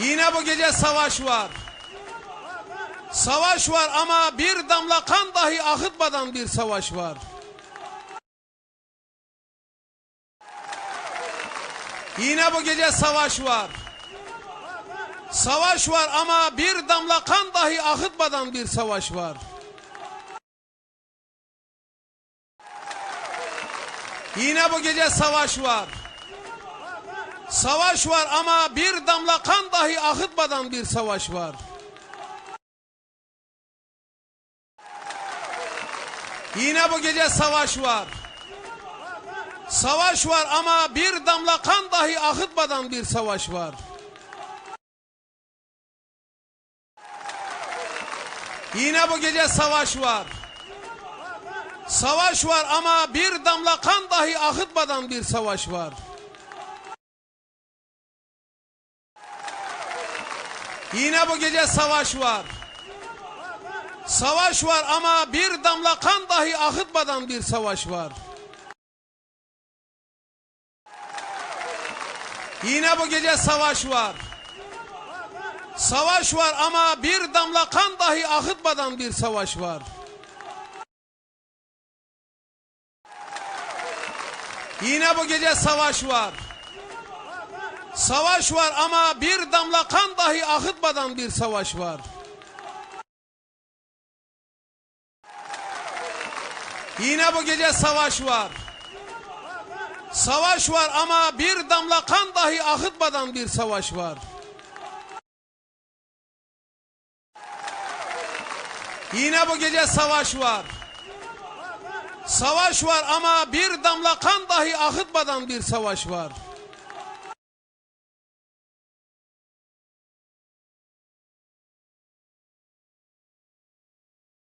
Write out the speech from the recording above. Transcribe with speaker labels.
Speaker 1: Yine bu gece savaş var. Savaş var ama bir damla kan dahi akıtmadan bir savaş var. Yine bu gece savaş var. Savaş var ama bir damla kan dahi akıtmadan bir savaş var. Yine bu gece savaş var. Savaş var ama bir damla kan dahi akıtmadan bir savaş var. Yine bu gece savaş var. Savaş var ama bir damla kan dahi akıtmadan bir savaş var. Yine bu gece savaş var. Savaş var ama bir damla kan dahi akıtmadan bir savaş var. Yine bu gece savaş var. Savaş var ama bir damla kan dahi akıtmadan bir savaş var. Yine bu gece savaş var. Savaş var ama bir damla kan dahi akıtmadan bir savaş var. Yine bu gece savaş var. Savaş var ama bir damla kan dahi akıtmadan bir savaş var. Yine bu gece savaş var. Savaş var ama bir damla kan dahi akıtmadan bir savaş var. Yine bu gece savaş var. Savaş var ama bir damla kan dahi akıtmadan bir savaş var.